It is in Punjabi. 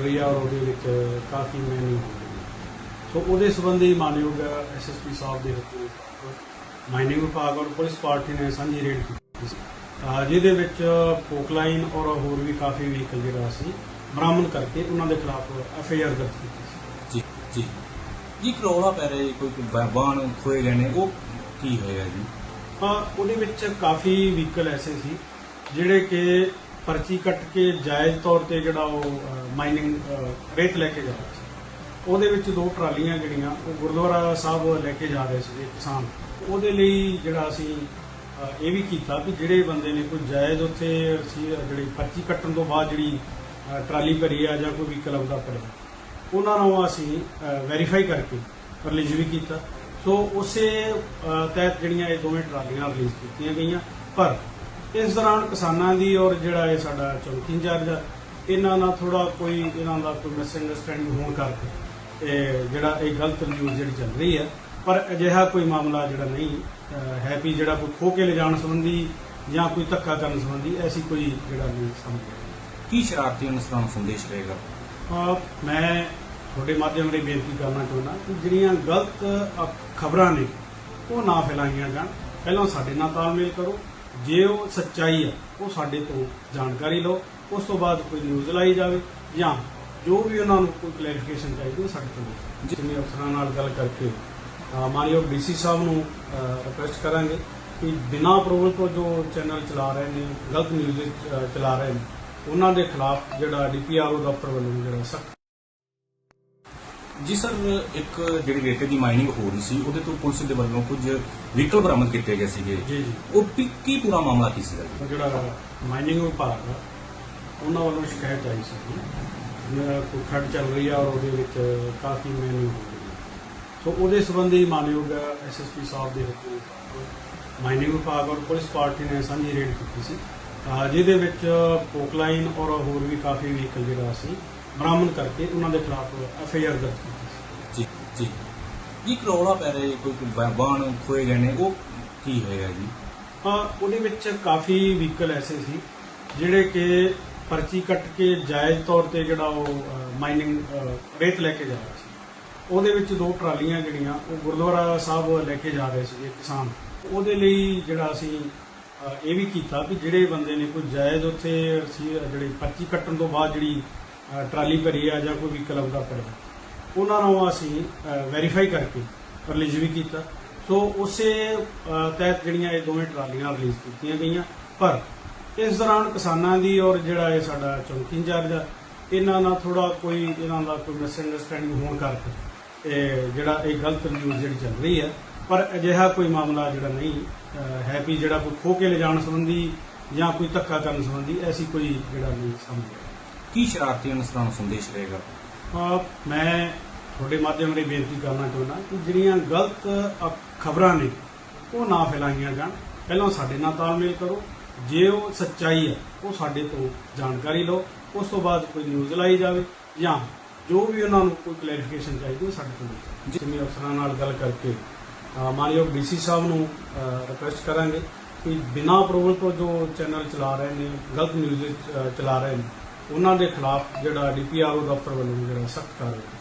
ਚੱਲ ਰਹੀ ਆ ਔਰ ਉਹਦੇ ਵਿੱਚ ਕਾਫੀ ਮੈਨੀ ਹੋ ਰਹੀ ਹੈ ਸੋ ਉਹਦੇ ਸੰਬੰਧੀ ਮਾਨਯੋਗ ਐਸਐਸਪੀ ਸਾਹਿਬ ਦੇ ਹੁਕਮ ਮਾਈਨਿੰਗ ਵਿਭਾਗ ਔਰ ਪੁਲਿਸ ਪਾਰਟੀ ਨੇ ਸਾਂਝੀ ਰੇਡ ਕੀਤੀ ਸੀ। ਜਿਹਦੇ ਵਿੱਚ ਪੋਕਲਾਈਨ ਔਰ ਹੋਰ ਵੀ ਕਾਫੀ ਵਹੀਕਲ ਜਿਹੜਾ ਸੀ ਬਰਾਮਦ ਕਰਕੇ ਉਹਨਾਂ ਦੇ ਖਿਲਾਫ ਐਫ ਆਈ ਆਰ ਦਰਜ ਕੀਤੀ ਸੀ। ਜੀ ਜੀ। ਜੀ ਕਰੋੜਾ ਪੈ ਰਿਹਾ ਜੀ, ਕੋਈ ਕੋਈ ਬਾ- ਵਾਹਨ ਖੋਏ ਗਏ ਨੇ ਉਹ ਕੀ ਹੋਏਗਾ ਜੀ? ਉਹਦੇ ਵਿੱਚ ਕਾਫੀ ਵਹੀਕਲ ਐਸੇ ਸੀ ਜਿਹੜੇ ਕਿ ਪਰਚੀ ਕੱਟ ਕੇ ਜਾਇਜ਼ ਤੌਰ ਤੇ ਜਿਹੜਾ ਉਹ ਮਾਈਨਿੰਗ ਰੇਤ ਲੈ ਕੇ ਜਾ ਰਿਹਾ ਸੀ। ਉਹਦੇ ਵਿੱਚ ਦੋ ਟਰਾਲੀਆਂ ਜਿਹੜੀਆਂ, ਉਹ ਗੁਰਦੁਆਰਾ ਸਾਹਿਬ ਲੈ ਕੇ ਜਾ ਰਹੇ ਸੀਗੇ ਕਿਸਾਨ। ਉਹਦੇ ਲਈ ਜਿਹੜਾ ਅਸੀਂ ਇਹ ਵੀ ਕੀਤਾ ਵੀ ਜਿਹੜੇ ਬੰਦੇ ਨੇ ਕੋਈ ਜਾਇਜ਼ ਉੱਥੇ ਸੀ ਜਿਹੜੀ ਪਰਚੀ ਕੱਟਣ ਤੋਂ ਬਾਅਦ ਜਿਹੜੀ ਟਰਾਲੀ ਭਰੀ ਆ ਜਾਂ ਕੋਈ ਵੀ ਵਹੀਕਲ ਦਾ ਭਰਿਆ। ਉਹਨਾਂ ਨੂੰ ਅਸੀਂ ਵੈਰੀਫਾਈ ਕਰਕੇ ਰਿਲੀਜ਼ ਵੀ ਕੀਤਾ। ਸੋ ਉਸੇ ਤਹਿਤ ਜਿਹੜੀਆਂ ਇਹ ਦੋਵੇਂ ਟਰਾਲੀਆਂ ਰਿਲੀਜ਼ ਕੀਤੀਆਂ ਗਈਆਂ। ਪਰ ਇਸ ਦੌਰਾਨ ਕਿਸਾਨਾਂ ਦੀ ਔਰ ਜਿਹੜਾ ਇਹ ਸਾਡਾ ਚੌਕੀ ਇੰਚਾਰਜ ਆ ਇਹਨਾਂ ਨਾਲ ਥੋੜਾ ਕੋਈ ਇਹਨਾਂ ਦਾ ਕੋਈ ਮਿਸਅੰਡਰਸਟੈਂਡਿੰਗ ਹੋਣ ਕਰਕੇ ਇਹ ਜਿਹੜਾ ਇਹ ਗਲਤ ਨਿਊਜ਼ ਜਿਹੜੀ ਚੱਲ ਰਹੀ ਹੈ ਪਰ ਅਜਿਹਾ ਕੋਈ ਮਾਮਲਾ ਜਿਹੜਾ ਨਹੀਂ ਹੈ ਵੀ ਜਿਹੜਾ ਕੋਈ ਖੋ ਕੇ ਲਿਜਾਣ ਸੰਬੰਧੀ ਜਾਂ ਕੋਈ ਧੱਕਾ ਕਰਨ ਸੰਬੰਧੀ ਐਸੀ ਕੋਈ ਜਿਹੜਾ ਨਹੀਂ ਆਈ। ਕੀ ਸ਼ਰਾਰਤੀ ਅਨਸਰਾਂ ਸੰਦੇਸ਼ ਰਹੇਗਾ ਅਹ ਮੈਂ ਤੁਹਾਡੇ ਮਾਧਿਅਮ ਰਾਹੀਂ ਬੇਨਤੀ ਕਰਨਾ ਚਾਹੁੰਦਾ ਕਿ ਜਿਹੜੀਆਂ ਗਲਤ ਖਬਰਾਂ ਨੇ ਉਹ ਨਾ ਫੈਲਾਈਆਂ ਜਾਣ ਪਹਿਲਾਂ ਸਾਡੇ ਨਾਲ ਤਾਲਮੇਲ ਕਰੋ ਜੇ ਉਹ ਸੱਚਾਈ ਆ, ਉਹ ਸਾਡੇ ਤੋਂ ਜਾਣਕਾਰੀ ਲਓ, ਉਸ ਤੋਂ ਬਾਅਦ ਕੋਈ ਨਿਊਜ਼ ਲਾਈ ਜਾਵੇ ਜਾਂ ਜੋ ਵੀ ਉਹਨਾਂ ਨੂੰ ਕੋਈ ਕਲੈਰੀਫਿਕੇਸ਼ਨ ਚਾਹੀਦੀ, ਉਹ ਸਾਡੇ ਤੋਂ ਲਓ ਜਿੰਨੇ ਅਫਸਰਾਂ ਨਾਲ ਗੱਲ ਕਰਕੇ, ਅਹ, ਮਾਨਯੋਗ ਡੀਸੀ ਸਾਹਿਬ ਨੂੰ ਰਿਕੁਐਸਟ ਕਰਾਂਗੇ ਕਿ ਬਿਨਾਂ ਅਪਰੂਵਲ ਤੋਂ ਜੋ ਚੈਨਲ ਚਲਾ ਰਹੇ ਨੇ, ਗਲਤ ਨਿਊਜ਼ ਚਲਾ ਰਹੇ ਨੇ, ਉਹਨਾਂ ਦੇ ਖਿਲਾਫ ਜਿਹੜਾ ਡੀਪੀਆਰਓ ਦਫ਼ਤਰ ਵੱਲੋਂ ਜਿਹੜਾ ਸਖਤ ਜੀ ਸਰ ਇੱਕ ਜਿਹੜੀ ਰੇਤੇ ਦੀ ਮਾਈਨਿੰਗ ਹੋ ਰਹੀ ਸੀ ਉਹਦੇ ਤੋਂ ਪੁਲਿਸ ਦੇ ਵੱਲੋਂ ਕੁਝ ਵਹੀਕਲ ਬਰਾਮਦ ਕੀਤੇ ਗਏ ਸੀਗੇ। ਜੀ ਜੀ। ਉਹ ਕੀ- ਕੀ ਪੂਰਾ ਮਾਮਲਾ ਕੀ ਸੀਗਾ ਜੀ? ਜਿਹੜਾ ਮਾਈਨਿੰਗ ਵਿਭਾਗ ਆ ਉਹਨਾਂ ਵੱਲੋਂ ਸ਼ਿਕਾਇਤ ਆਈ ਸੀ। ਮੇਰਾ ਕੋਈ ਖੱਡ ਚੱਲ ਰਹੀ ਆ ਔਰ ਉਹਦੇ ਵਿੱਚ ਕਾਫੀ ਮੈਨੀ ਹੋ ਰਹੀ ਹੈ ਸੋ ਉਹਦੇ ਸੰਬੰਧੀ ਮਾਨਯੋਗ ਐਸਐਸਪੀ ਸਾਹਿਬ ਦੇ ਹੁਕਮ ਮਾਈਨਿੰਗ ਵਿਭਾਗ ਔਰ ਪੁਲਿਸ ਪਾਰਟੀ ਨੇ ਸਾਂਝੀ ਰੇਡ ਕੀਤੀ ਸੀ। ਅਹ ਜਿਹਦੇ ਵਿੱਚ ਪੋਕਲਾਈਨ ਔਰ ਹੋਰ ਵੀ ਕਾਫੀ ਵਹੀਕਲ ਜਿਹੜਾ ਸੀ ਬਰਾਮਦ ਕਰਕੇ ਉਹਨਾਂ ਦੇ ਖਿਲਾਫ ਐਫ ਆਈ ਆਰ ਦਰਜ ਕੀਤੀ ਸੀ। ਜੀ ਜੀ। ਜੀ ਕਰੋੜਾ ਪੈ ਰਿਹਾ ਜੀ, ਕੋਈ ਕੋਈ ਬਾ- ਵਾਹਨ ਖੋਏ ਗਏ ਨੇ ਉਹ ਕੀ ਹੋਏਗਾ ਜੀ? ਅਹ ਉਹਦੇ ਵਿੱਚ ਕਾਫੀ ਵਹੀਕਲ ਐਸੇ ਸੀ ਜਿਹੜੇ ਕਿ ਪਰਚੀ ਕੱਟ ਕੇ ਜਾਇਜ਼ ਤੌਰ ਤੇ ਜਿਹੜਾ ਉਹ ਮਾਈਨਿੰਗ ਰੇਤ ਲੈ ਕੇ ਜਾ ਰਹੇ ਸੀ। ਉਹਦੇ ਵਿੱਚ ਦੋ ਟਰਾਲੀਆਂ ਜਿਹੜੀਆਂ ਉਹ ਗੁਰਦੁਆਰਾ ਸਾਹਿਬ ਲੈ ਕੇ ਜਾ ਰਹੇ ਸੀਗੇ ਕਿਸਾਨ। ਉਹਦੇ ਲਈ ਜਿਹੜਾ ਅਸੀਂ ਇਹ ਵੀ ਕੀਤਾ ਵੀ ਜਿਹੜੇ ਬੰਦੇ ਨੇ ਕੋਈ ਜਾਇਜ਼ ਉੱਥੇ ਸੀ ਜਿਹੜੀ ਪਰਚੀ ਕੱਟਣ ਤੋਂ ਬਾਅਦ ਜਿਹੜੀ ਟਰਾਲੀ ਭਰੀ ਆ ਜਾਂ ਕੋਈ ਵਹੀਕਲ ਆਉਂਦਾ ਭਰਿਆ। ਉਹਨਾਂ ਨੂੰ ਅਸੀਂ ਵੈਰੀਫਾਈ ਕਰਕੇ ਰਿਲੀਜ਼ ਵੀ ਕੀਤਾ। ਸੋ ਉਸੇ ਤਹਿਤ ਜਿਹੜੀਆਂ ਇਹ ਦੋਵੇਂ ਟਰਾਲੀਆਂ ਰਿਲੀਜ਼ ਕੀਤੀਆਂ ਗਈਆਂ। ਪਰ ਇਸ ਦੌਰਾਨ ਕਿਸਾਨਾਂ ਦੀ ਔਰ ਜਿਹੜਾ ਇਹ ਸਾਡਾ ਚੌਂਕੀ ਇੰਚਾਰਜ ਆ, ਇਹਨਾਂ ਨਾਲ ਥੋੜਾ ਕੋਈ ਇਹਨਾਂ ਦਾ ਕੋਈ ਮਿਸਅੰਡਰਸਟੈਂਡਿੰਗ ਹੋਣ ਕਰਕੇ ਇਹ ਜਿਹੜਾ ਇਹ ਗਲਤ ਨਿਊਜ਼ ਜਿਹੜੀ ਚੱਲ ਰਹੀ ਹੈ। ਪਰ ਅਜਿਹਾ ਕੋਈ ਮਾਮਲਾ ਜਿਹੜਾ ਨਹੀਂ ਹੈ ਵੀ ਜਿਹੜਾ ਕੋਈ ਖੋ ਕੇ ਲਿਜਾਣ ਸੰਬੰਧੀ ਜਾਂ ਕੋਈ ਧੱਕਾ ਕਰਨ ਸੰਬੰਧੀ ਐਸੀ ਕੋਈ ਜਿਹੜਾ ਨਹੀਂ ਸਮਝ ਆਈ। ਕੀ ਸ਼ਰਾਰਤੀ ਅਨਸਰਾਂ ਨੂੰ ਸੰਦੇਸ਼ ਰਹੇਗਾ? ਅਹ ਮੈਂ ਤੁਹਾਡੇ ਮਾਧਿਅਮ ਰਾਹੀਂ ਬੇਨਤੀ ਕਰਨਾ ਚਾਹੁੰਦਾ ਕਿ ਜਿਹੜੀਆਂ ਗਲਤ ਖਬਰਾਂ ਨੇ ਉਹ ਨਾ ਫੈਲਾਈਆਂ ਜਾਣ। ਪਹਿਲਾਂ ਸਾਡੇ ਨਾਲ ਤਾਲਮੇਲ ਕਰੋ। ਜੇ ਉਹ ਸੱਚਾਈ ਹੈ ਉਹ ਸਾਡੇ ਤੋਂ ਜਾਣਕਾਰੀ ਲਓ। ਉਸ ਤੋਂ ਬਾਅਦ ਕੋਈ ਨਿਊਜ਼ ਲਾਈ ਜਾਵੇ ਜਾਂ ਜੋ ਵੀ ਉਹਨਾਂ ਨੂੰ ਕੋਈ ਕਲੈਰੀਫਿਕੇਸ਼ਨ ਚਾਹੀਦੀ ਉਹ ਸਾਡੇ ਤੋਂ ਲਓ ਜਿੰਨੇ ਅਫਸਰਾਂ ਨਾਲ ਗੱਲ ਕਰਕੇ ਅਹ ਮਾਨਯੋਗ ਡੀਸੀ ਸਾਹਿਬ ਨੂੰ ਰਿਕੁਐਸਟ ਕਰਾਂਗੇ ਕਿ ਬਿਨਾਂ ਅਪਰੂਵਲ ਤੋਂ ਜੋ ਚੈਨਲ ਚਲਾ ਰਹੇ ਨੇ ਗਲਤ ਨਿਊਜ਼ ਚਲਾ ਰਹੇ ਨੇ ਉਹਨਾਂ ਦੇ ਖਿਲਾਫ ਜਿਹੜਾ ਡੀਪੀਆਰਓ ਦਫ਼ਤਰ ਵੱਲੋਂ ਜਿਹੜਾ ਸਖਤ ਕਾਰਵਾਈ